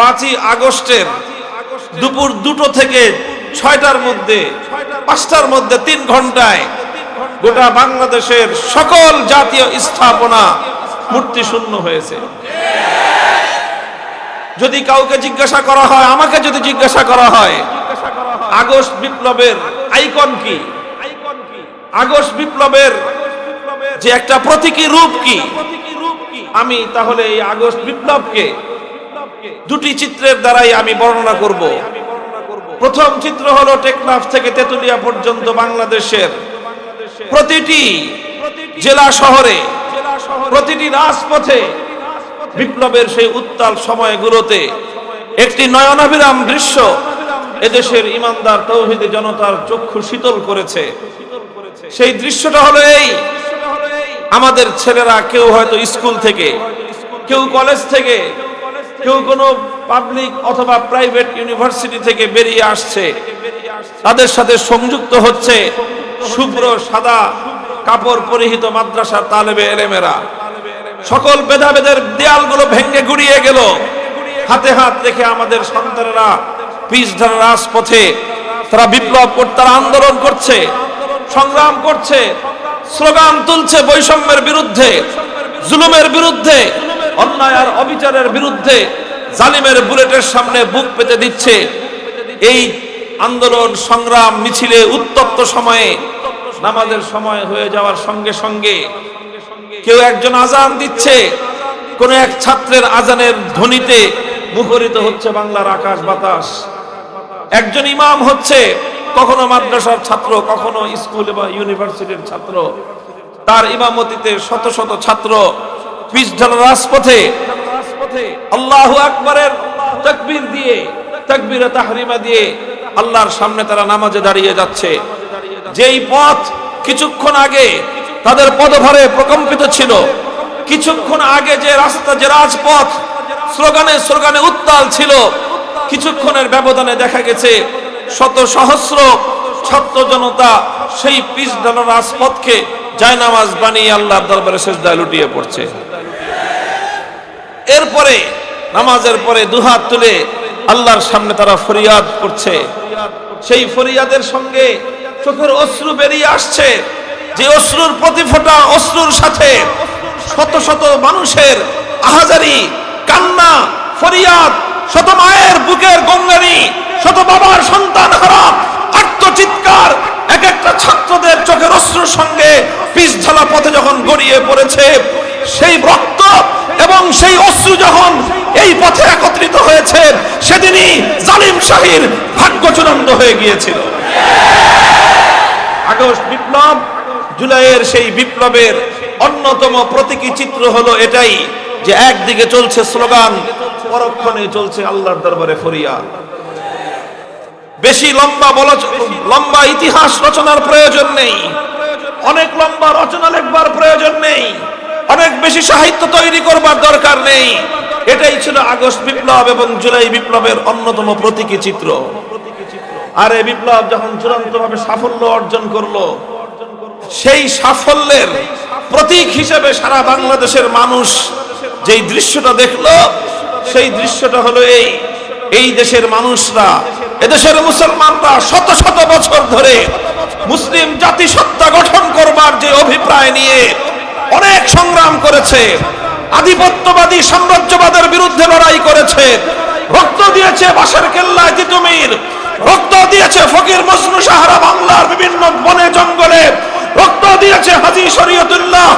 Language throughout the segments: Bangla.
পাঁচই আগস্টের দুপুর দুটো থেকে ছয়টার মধ্যে, পাঁচটার মধ্যে তিন ঘন্টায় গোটা বাংলাদেশের সকল জাতীয় স্থাপনা মূর্তি শূন্য হয়েছে। যদি কাউকে জিজ্ঞাসা করা হয়, আমাকে যদি জিজ্ঞাসা করা হয়, আগস্ট বিপ্লবের আইকন কি? আগস্ট বিপ্লবের যে একটা প্রতীকী রূপ কি? আমি তাহলে এই আগস্ট বিপ্লবকে দুটি চিত্রের দ্বারাই আমি বর্ণনা করব। প্রথম চিত্র হলো টেকনাফ থেকে তেতুলিয়া পর্যন্ত বাংলাদেশের প্রতিটি জেলা শহরে, প্রতিটি রাজপথে বিপ্লবের সেই উত্তাল সময়গুলোতে একটি নয়নাভিরাম দৃশ্য এদেশের ইমানদার তৌহিদি জনতার চক্ষু শীতল করেছে। সেই দৃশ্যটা হলো এই। আমাদের ছেলেরা কেউ হয়তো স্কুল থেকে, কেউ কলেজ থেকে কেউ কোনো পাবলিক অথবা প্রাইভেট ইউনিভার্সিটি থেকে বেরিয়ে আসছে, তাদের সাথে সংযুক্ত হচ্ছে শুভ্র, সাদা, কাপড় পরিহিত মাদ্রাসার তালেবে এলেমেরা। সকল ভেদাভেদের দেয়ালগুলো ভেঙে গুড়িয়ে গেল। হাতে হাত রেখে আমাদের সন্তানেরা পিসধারা রাজপথে, তারা বিপ্লব করতে তারা আন্দোলন করছে, সংগ্রাম করছে, স্লোগান তুলছে বৈষম্যের বিরুদ্ধে, জুলুমের বিরুদ্ধে অন্যায় আর অবিচারের বিরুদ্ধে জালিমের বুলেটের সামনে বুক পেতে দিচ্ছে। এই আন্দোলন, সংগ্রাম, মিছিলে উত্তপ্ত সময়ে, নামাজের সময় হয়ে যাওয়ার সঙ্গে সঙ্গে কেউ একজন আজান দিচ্ছে। কোন এক ছাত্রের আজানের ধ্বনিতে মুখরিত হচ্ছে বাংলার আকাশ বাতাস। একজন ইমাম হচ্ছে, কখনো মাদ্রাসার ছাত্র, কখনো স্কুল বা ইউনিভার্সিটির ছাত্র। তার ইমামতিতে শত শত ছাত্র পিছঢালা রাজপথে আল্লাহ আকবরের তাকবীর দিয়ে, তাকবীরে তাহরিমা দিয়ে আল্লাহর সামনে তারা নামাজে দাঁড়িয়ে যাচ্ছে। যেই পথ কিছুক্ষণ আগে তাদের পদভারে প্রকম্পিত ছিল, কিছুক্ষণ আগে যে রাস্তা, যে রাজপথ স্লোগানে স্লোগানে উত্তাল ছিল, কিছুক্ষণের ব্যবধানে দেখা গেছে শত সহস্র ছাত্র জনতা সেই পিস ডালা রাজপথকে জায়নামাজ বানিয়ে আল্লাহর দরবারে শেষদায় লুটিয়ে পড়ছে। এরপরে, নামাজের পরে দুহাত তুলে আল্লাহর সামনে তারা ফরিয়াদ করছে। সেই ফরিয়াদের সঙ্গে চোখের অশ্রু বেরিয়ে আসছে। যে অশ্রুর প্রতিফোটা অশ্রুর সাথে শত শত মানুষের আহাজারি, কান্না, ফরিয়াদ, শত মায়ের বুকের গঙ্গানি, শত বাবার সন্তান হারা আত্মচিৎকার, এক একটা ছাত্রদের চোখের অশ্রুর সঙ্গে পিস ঝালা পথে যখন গড়িয়ে পড়েছে সেই রক্ত এবং সেই অশ্রু যখন এই পথে একত্রিত হয়েছে, সেদিনই জালিম শাহীর ভাগ্য চূড়ান্ত হয়ে গিয়েছিল। আগস্ট বিপ্লব, জুলাইয়ের সেই বিপ্লবের অন্যতম প্রতীকী চিত্র হলো এটাই যে একদিকে চলছে স্লোগান পরক্ষণে চলছে আল্লাহর দরবারে ফরিয়াদ বেশি লম্বা বলা লম্বা ইতিহাস রচনার প্রয়োজন নেই। অনেক লম্বা রচনা লেখবার প্রয়োজন নেই। অনেক বেশি সাহিত্য তৈরি করবার দরকার নেই। এটাই ছিল আগস্ট বিপ্লব এবং জুলাই বিপ্লবের অন্যতম প্রতীকী চিত্র। আর এই বিপ্লব যখন চূড়ান্তভাবে সাফল্য অর্জন করল, সেই সাফল্যের প্রতীক হিসেবে সারা বাংলাদেশের মানুষ যেই দৃশ্যটা দেখল, সেই দৃশ্যটা হলো এই। এই দেশের মানুষরা, এদেশের মুসলমানরা শত শত বছর ধরে মুসলিম জাতিসত্তা গঠন করবার যে অভিপ্রায় নিয়ে অনেক সংগ্রাম করেছে। আধিপত্যবাদী সাম্রাজ্যবাদের বিরুদ্ধে লড়াই করেছে। রক্ত দিয়েছে বাসার কেল্লায় তিতুমির। রক্ত দিয়েছে ফকির মজনু সাহারা বাংলার বিভিন্ন বনে জঙ্গলে। রক্ত দিয়েছে হাজি শরীয়তুল্লাহ।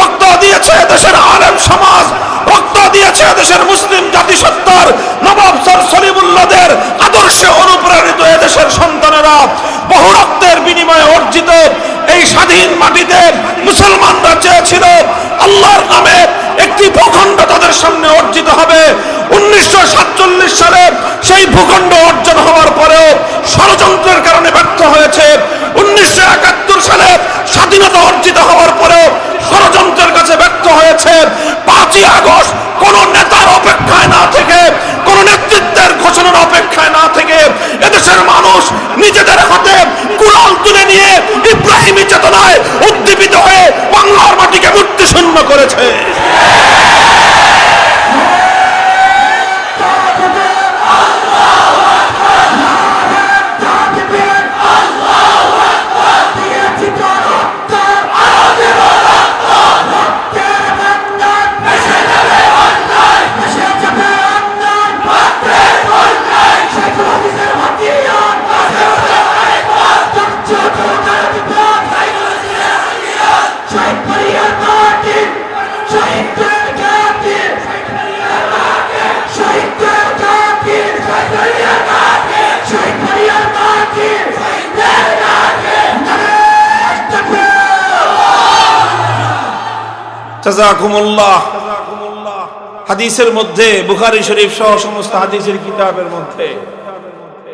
রক্ত দিয়েছে দেশের আলেম সমাজ। রক্ত দিয়েছে দেশের মুসলিম জাতিসত্তার নবাব স্যার সলিমুল্লাদের আদর্শে অনুপ্রাণিত এদেশের সন্তানেরা। বহু রক্তের বিনিময়ে অর্জিত এই স্বাধীন মাটিতে মুসলমানরা চেয়েছিল আল্লাহর নামে একটি ভূখণ্ড তাদের সামনে অর্জিত হবে। উনিশশো সালে সেই ভূখণ্ড অর্জন হওয়ার পরেও ষড়যন্ত্রের কারণে ব্যর্থ হয়েছে। উনিশশো একাত্তর সালে স্বাধীনতা অর্জিত হওয়ার পরেও ষড়যন্ত্রের কাছে ব্যর্থ হয়েছে। পাঁচই আগস্ট কোন নেতার অপেক্ষায় না থেকে কোন অপেক্ষায় না থেকে এদেশের মানুষ নিজেদের হাতে কুড়াল তুলে নিয়ে ইব্রাহিমী চেতনায় উদ্দীপিত হয়ে বাংলার মাটিকে মূর্তি শূন্য করেছে। জাযাকুমুল্লাহ হাদিসের মধ্যে, বুখারী শরীফ সহ সমস্ত হাদিসের কিতাবের মধ্যে।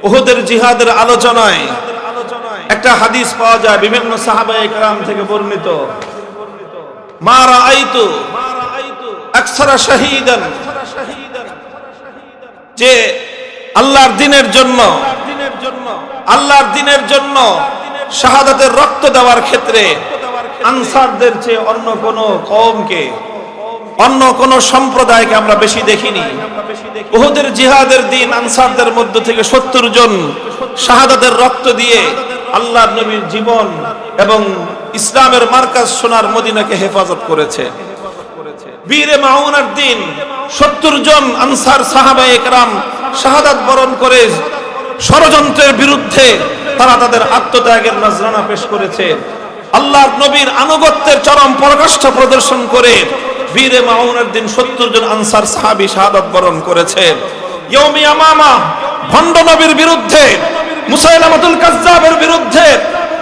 উহুদের জিহাদের আলোচনায় একটা হাদিস পাওয়া যায়, বিভিন্ন সাহাবায়ে কেরাম থেকে বর্ণিত। আকসারা যে আল্লাহর দিনের জন্য, আল্লাহর দিনের জন্য শাহাদাতের রক্ত দেওয়ার ক্ষেত্রে আনসারদের চেয়ে অন্য কোন কওমকে, অন্য কোন সম্প্রদায়কে আমরা বেশি দেখিনি। উহুদের জিহাদের দিন আনসারদের মধ্য থেকে সত্তর জন শাহাদাতের রক্ত দিয়ে আল্লাহ নবীর জীবন এবং ইসলামের মার্কাজ সোনার মদিনাকে হেফাজত করেছে। বীরে মাউনার দিন সত্তর জন আনসার সাহাবা একরাম শাহাদাত বরণ করে ষড়যন্ত্রের বিরুদ্ধে তারা তাদের আত্মত্যাগের নজরানা পেশ করেছে। আল্লাহর নবীর আনুগত্যের চরম পরাকাষ্ঠ প্রদর্শন করে বীরে মাউনার দিন সত্তর জন আনসার সাহাবি শাহাদাত বরণ করেছে। ইয়মি আমামা ভণ্ড নবীর বিরুদ্ধে, মুসাইলামাতুল কাজ্জাবের বিরুদ্ধে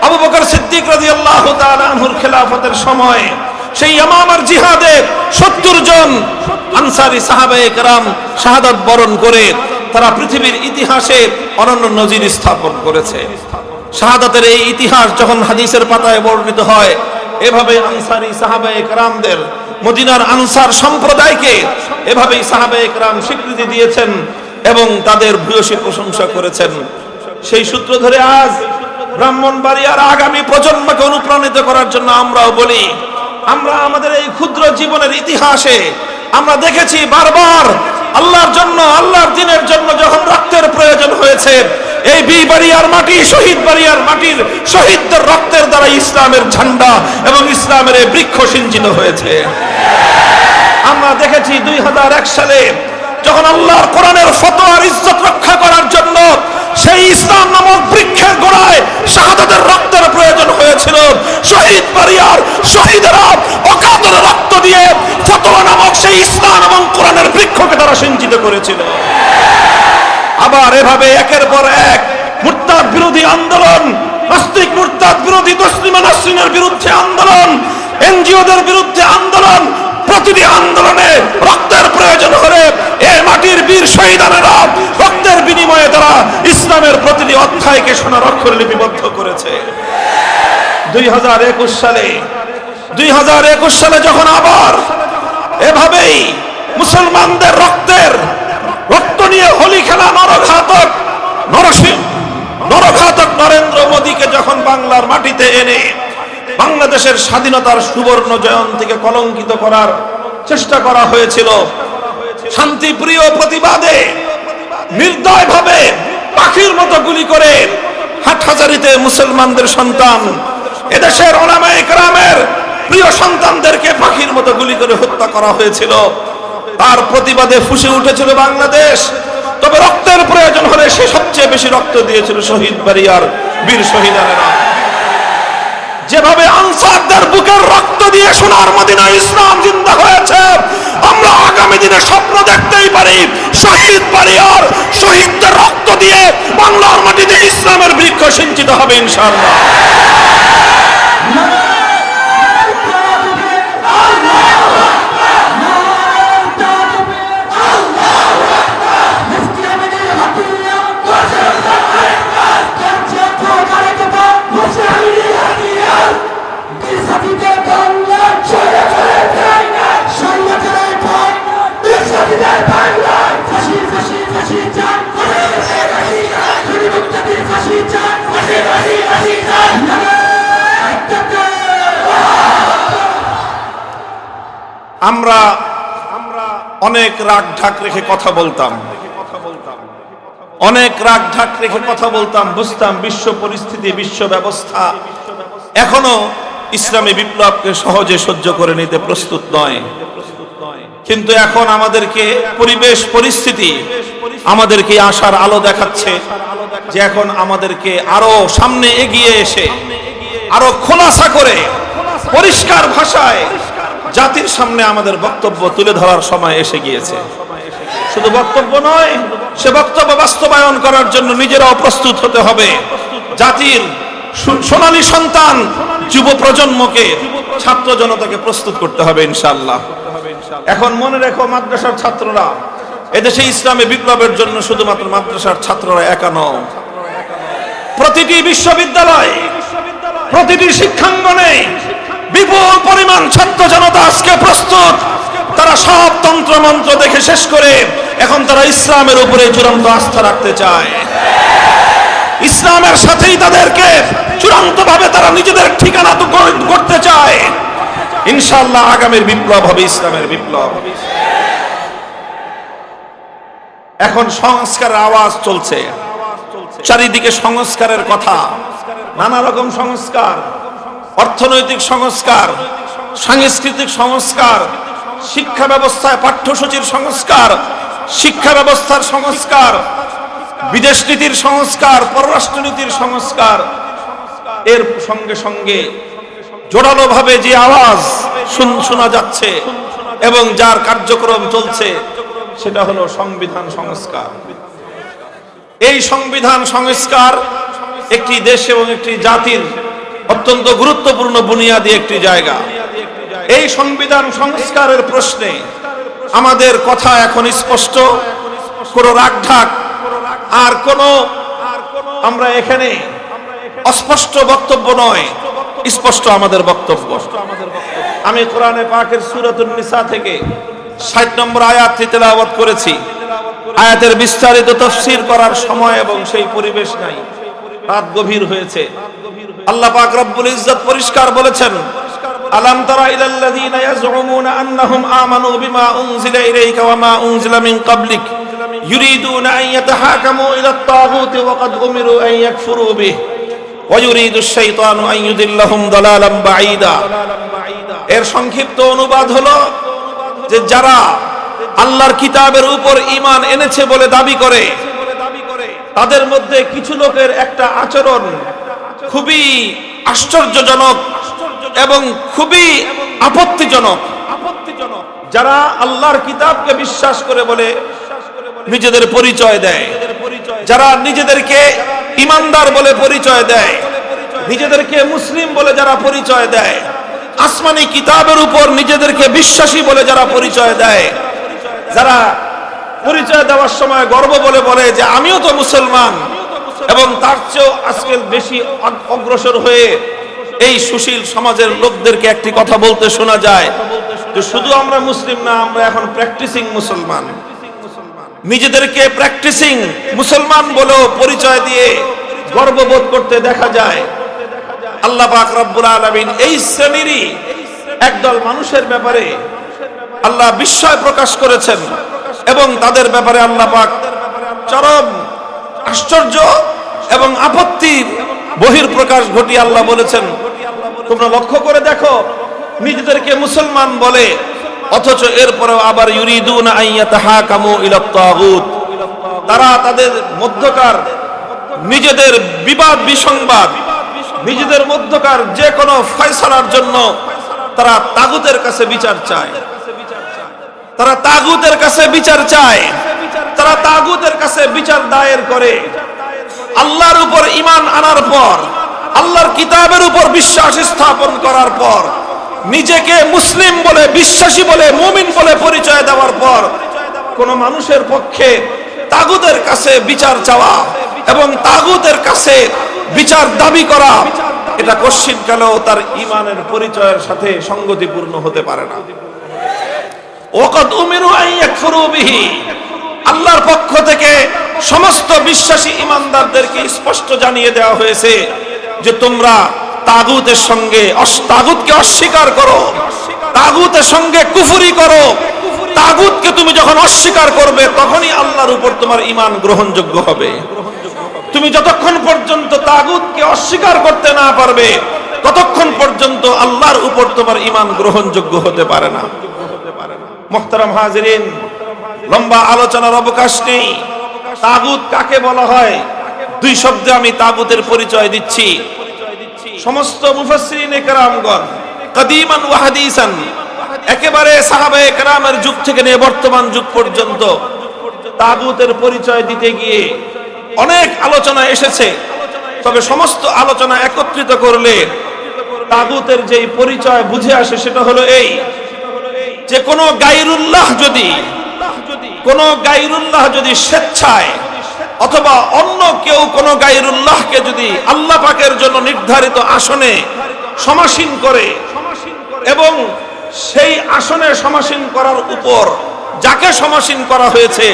আবু বকর সিদ্দিক রাদিয়াল্লাহু তাআলা আনহুর খেলাফতের সময় সেই ইয়ামামার জিহাদে সত্তর জন আনসারি সাহাবায়ে কেরাম শাহাদাত বরণ করে তারা পৃথিবীর ইতিহাসে অনন্য নজির স্থাপন করেছে। শাহাদাতের এই ইতিহাস যখন হাদিসের পাতায় বর্ণিত হয়, এভাবে আনসারি সাহাবায়ে কেরামদের মদিনার আনসার সম্প্রদায়কে এভাবেই সাহাবায়ে কেরাম স্বীকৃতি দিয়েছেন এবং তাদের ভূয়সী প্রশংসা করেছেন। সেই সূত্র ধরে আজ ব্রাহ্মণবাড়িয়ার আগামী প্রজন্মকে অনুপ্রাণিত করার জন্য আমরাও বলি, আমরা আমাদের এই ক্ষুদ্র জীবনের ইতিহাসে আমরা দেখেছি বারবার আল্লাহর জন্য, আল্লাহর দিনের জন্য যখন রক্তের প্রয়োজন হয়েছে এই বি বাড়িয়ার মাটি, শহীদ বাড়িয়ার মাটির শহীদদের রক্তের দ্বারা ইসলামের ঝান্ডা এবং ইসলামের এই বৃক্ষ সিঞ্চিত হয়েছে। আমরা দেখেছি দুই সালে যখন আল্লাহর কোরআনের ফতোয়ার ইজ্জত রক্ষা করার জন্য সেই ইসলাম নামক বৃক্ষের গোড়ায় শাহাদাতের রক্তের প্রয়োজন হয়েছিল। শহীদ বাড়িয়ার শহীদেরা অকাতরে রক্ত দিয়ে ফতোয়া নামক সেই ইসলাম এবং কোরআনের বৃক্ষকে তারা সিঞ্চিত করেছিল। আবার এভাবে একের পর এক মুরতাদ বিরোধী আন্দোলন, নাস্তিক মুরতাদ বিরোধী তসলিমা নাসরিনের বিরুদ্ধে আন্দোলন, এনজিওদের বিরুদ্ধে আন্দোলন, প্রতিটি আন্দোলনে রক্তের প্রয়োজন হলে এ মাটির বীর শহীদানেরা রক্তের বিনিময়ে তারা ইসলামের প্রতিটি অধ্যায়কে সোনার অক্ষরে লিপিবদ্ধ করেছে। দুই হাজার একুশ সালে, দুই হাজার একুশ সালে যখন আবার এভাবেই মুসলমানদের রক্তের রক্ত নিয়ে হোলি খেলা নরঘাতক নরসিংহ নরঘাতক নরেন্দ্র মোদীকে যখন বাংলার মাটিতে এনে বাংলাদেশের স্বাধীনতার সুবর্ণ জয়ন্তীকে কলঙ্কিত করার চেষ্টা করা হয়েছিল, শান্তিপ্রিয় প্রতিবাদে নির্দয় ভাবে পাখির মতো গুলি করে হাটহাজারিতে মুসলমানদের সন্তান, এদেশের ওলামায়ে কেরামের প্রিয় সন্তানদেরকে পাখির মতো গুলি করে হত্যা করা হয়েছিল। তার প্রতিবাদে ফুসে উঠেছিল বাংলাদেশ। তবে রক্তের প্রয়োজন হলে সে সবচেয়ে বেশি রক্ত দিয়েছিল শহীদ বাড়িয়ার বীর শহীদানেরা যেভাবে আনসারদের বুকের রক্ত দিয়ে সোনার মদিনা ইসলাম জিন্দা হয়েছে, আমরা আগামী দিনে স্বপ্ন দেখতেই পারি, শহীদ বাড়িয়ার শহীদদের রক্ত দিয়ে বাংলার মাটিতে ইসলামের বৃক্ষ সিঞ্চিত হবে ইনশাআল্লাহ। আমরা আমরা অনেক রাগ ঢাক রেখে কথা বলতাম। অনেক রাগ ঢাক রেখে কথা বলতাম, বুঝতাম, বিশ্ব পরিস্থিতি, বিশ্ব ব্যবস্থা। এখনও ইসলামী বিপ্লবকে সহজে সহ্য করে নিতে প্রস্তুত নয়। কিন্তু এখন আমাদেরকে পরিবেশ পরিস্থিতি আমাদেরকে আশার আলো দেখাচ্ছে যে এখন আমাদেরকে আরও সামনে এগিয়ে এসে, আরও খোলাসা করে, পরিষ্কার ভাষায় জাতির সামনে আমাদের বক্তব্য তুলে ধরার সময় এসে গিয়েছে। শুধু বক্তব্য নয়, সে বক্তব্য বাস্তবায়ন করার জন্য নিজেরাও প্রস্তুত হতে হবে। জাতির সোনালী সন্তান যুব প্রজন্মকে, ছাত্র জনতাকে প্রস্তুত করতে হবে ইনশাআল্লাহ। এখন মনে রেখো মাদ্রাসার ছাত্ররা, এদেশে ইসলামে বিপ্লবের জন্য শুধুমাত্র মাদ্রাসার ছাত্ররা একা নয় প্রতিটি বিশ্ববিদ্যালয়, প্রতিটি শিক্ষাঙ্গনে বিপুল পরিমাণ ছাত্র জনতা আজকে প্রস্তুত। তারা সব তন্ত্র মন্ত্র দেখে শেষ করে এখন তারা ইসলামের উপরে চূড়ান্ত আস্থা রাখতে চায়। ইসলামের সাথেই তাদেরকে চূড়ান্ত ভাবে তারা নিজেদের ঠিকানা তো করতে চায়। ইনশাআল্লাহ আগামীর বিপ্লব হবে, ইসলামের বিপ্লব। এখন সংস্কারের আওয়াজ চলছে। চারিদিকে সংস্কারের কথা, নানা রকম সংস্কার। অর্থনৈতিক সংস্কার, সাংস্কৃতিক সংস্কার, শিক্ষা ব্যবস্থায় পাঠ্যসূচির সংস্কার, শিক্ষা ব্যবস্থার সংস্কার, বিদেশ নীতির সংস্কার পররাষ্ট্র নীতির সংস্কার। এর সঙ্গে সঙ্গে জোরালো ভাবে যে আওয়াজ শুন- শোনা যাচ্ছে এবং যার কার্যক্রম চলছে, সেটা হলো সংবিধান সংস্কার। এই সংবিধান সংস্কার একটি দেশ এবং একটি জাতির অত্যন্ত গুরুত্বপূর্ণ বুনিয়াদী একটি জায়গা। এই সংবিধান সংস্কারের প্রশ্নে আমাদের কথা এখন স্পষ্ট, কোনো রাগঢাক আর কোনো আমরা এখানে অস্পষ্ট বক্তব্য নয়, স্পষ্ট আমাদের বক্তব্য। আমি কোরআনে পাকের সুরাতুন নিসা থেকে ষাট নম্বর আয়াতটি তেলাওয়াত করেছি। আয়াতের বিস্তারিত তফসির করার সময় এবং সেই পরিবেশ নাই। রাত গভীর হয়েছে। আল্লাহ পাক রব্বুল ইজ্জত পরিষ্কার বলেছেন, আলাম তারা ইলাল্লাযীনা ইয়াজউমুনা আন্নাহুম আমানু বিমা উনজিলা ইলাইকা ওয়া মা উনজিলা মিন ক্বাবলিক। ইউরিদুনা আন ইয়াতাহাকামু ইলা আত-তাগুত ওয়া ক্বাদ উমিরু আন ইয়াকফুরু বিহি। ওয়া ইউরিদু আশ-শাইতানু আন ইউদিল্লাহুম দালালাম বাঈদা। এর সংক্ষিপ্ত অনুবাদ হলো যে যারা আল্লাহর কিতাবের উপর ঈমান এনেছে বলে দাবি করে তাদের মধ্যে কিছু লোকের একটা আচরণ খুবই আশ্চর্যজনক এবং খুবই আপত্তিজনক। আপত্তিজনক যারা আল্লাহর কিতাবকে বিশ্বাস করে বলে নিজেদের পরিচয় দেয়। যারা নিজেদেরকে ইমানদার বলে পরিচয় দেয়। নিজেদেরকে মুসলিম বলে যারা পরিচয় দেয়। আসমানি কিতাবের উপর নিজেদেরকে বিশ্বাসী বলে যারা পরিচয় দেয়। যারা পরিচয় দেওয়ার সময় গর্ব বলে বলে যে আমিও তো মুসলমান। এবং তার চেয়েও আজকে বেশি অগ্রসর হয়ে এই সুশীল সমাজের লোকদেরকে একটি কথা বলতে শোনা যায় যে শুধু আমরা মুসলিম না, আমরা এখন প্র্যাকটিসিং মুসলমান। নিজেদেরকে প্র্যাকটিসিং মুসলমান বলেও পরিচয় দিয়ে গর্ববোধ করতে দেখা যায়। আল্লাহ পাক রব্বুল আলামিন এই শ্রেণীরই একদল মানুষের ব্যাপারে আল্লাহ বিস্ময় প্রকাশ করেছেন। এবং তাদের ব্যাপারে আল্লাহ পাক চরম আশ্চর্য এবং আপত্তির বহির প্রকাশ ঘটিয়ে আল্লাহ বলেছেন। তোমরা লক্ষ্য করে দেখো, নিজেদেরকে মুসলমান বলে, অথচ এরপরেও আবার ইউরিদুনা আইয়াতাহাকামু ইলা তাগুত তারা তাদের মধ্যকার নিজেদের বিবাদ, বিসংবাদ, নিজেদের মধ্যকার যে কোনো ফয়সালার জন্য তারা তাগুতের কাছে বিচার চায়। তারা তাগুতের কাছে বিচার চায়। তারা তাগুতের কাছে বিচার দায়ের করে। আল্লাহর উপর ইমান আনার পর, আল্লাহর কিতাবের উপর বিশ্বাস স্থাপন করার পর, নিজেকে মুসলিম বলে, বিশ্বাসী বলে, মুমিন বলে পরিচয় দেওয়ার পর, কোন মানুষের পক্ষে তাগুদের কাছে বিচার চাওয়া এবং তাগুদের কাছে বিচার দাবি করা, এটা কশ্চিন কালেও তার ইমানের পরিচয়ের সাথে সঙ্গতিপূর্ণ হতে পারে না। ওকদ আল্লাহর পক্ষ থেকে সমস্ত বিশ্বাসী ইমানদারদেরকে স্পষ্ট জানিয়ে দেওয়া হয়েছে যে তোমরা তাগুতের সঙ্গে তাগুতকে অস্বীকার করো, তাগুতের সঙ্গে কুফুরি করো। তাগুতকে তুমি যখন অস্বীকার করবে, তখনই আল্লাহর উপর তোমার ইমান গ্রহণযোগ্য হবে। তুমি যতক্ষণ পর্যন্ত তাগুতকে অস্বীকার করতে না পারবে, ততক্ষণ পর্যন্ত আল্লাহর উপর তোমার ইমান গ্রহণযোগ্য হতে পারে না। মোহতারাম হাজরিন, লম্বা আলোচনার অবকাশ নেই তাগুত কাকে বলা হয়? দুই শব্দে আমি তাগুতের পরিচয় দিচ্ছি। সমস্ত মুফাসসিরিন একরামগণ, কদিমান ওয়া একেবারে সাহাবায়ে কেরামের যুগ থেকে নিয়ে বর্তমান যুগ পর্যন্ত তাগুতের পরিচয় দিতে গিয়ে অনেক আলোচনা এসেছে। তবে সমস্ত আলোচনা একত্রিত করলে তাগুতের যেই পরিচয় বুঝে আসে সেটা হলো এই যে কোনো গাইরুল্লাহ যদি, কোন গাইরুল্লাহ যদি স্বেচ্ছায়, অথবা অন্য কেউ কোন গাইরুল্লাহকে যদি আল্লাহ পাকের জন্য নির্ধারিত আসনে সমাসীন করে এবং সেই আসনে সমাসীন করার উপর যাকে সমাসীন করা হয়েছে,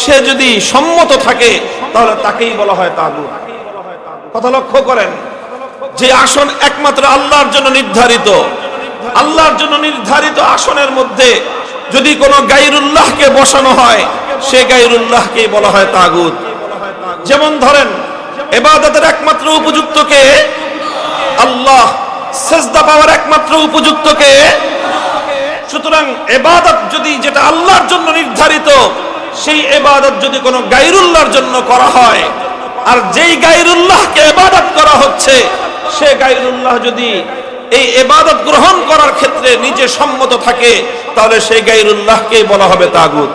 সে যদি সম্মত থাকে, তাহলে তাকেই বলা হয় তাগুত। কথা লক্ষ্য করেন, যে আসন একমাত্র আল্লাহর জন্য নির্ধারিত আল্লাহর জন্য নির্ধারিত আসনের মধ্যে যদি কোনো গাইরুল্লাহকে বসানো হয়, সে গাইরুল্লাহকেই বলা হয় তাগুত। যেমন ধরেন, এবাদতের একমাত্র উপযুক্তকে আল্লাহ। সেজদা পাওয়ার একমাত্র উপযুক্তকে সুতরাং এবাদত যদি যেটা আল্লাহর জন্য নির্ধারিত, সেই এবাদত যদি কোনো গাইরুল্লাহর জন্য করা হয়, আর যেই গাইরুল্লাহকে এবাদত করা হচ্ছে, সে গাইরুল্লাহ যদি এই এবাদত গ্রহণ করার ক্ষেত্রে নিজে সম্মত থাকে তাহলে সেই গাইরুল্লাহকেই বলা হবে তাগুত।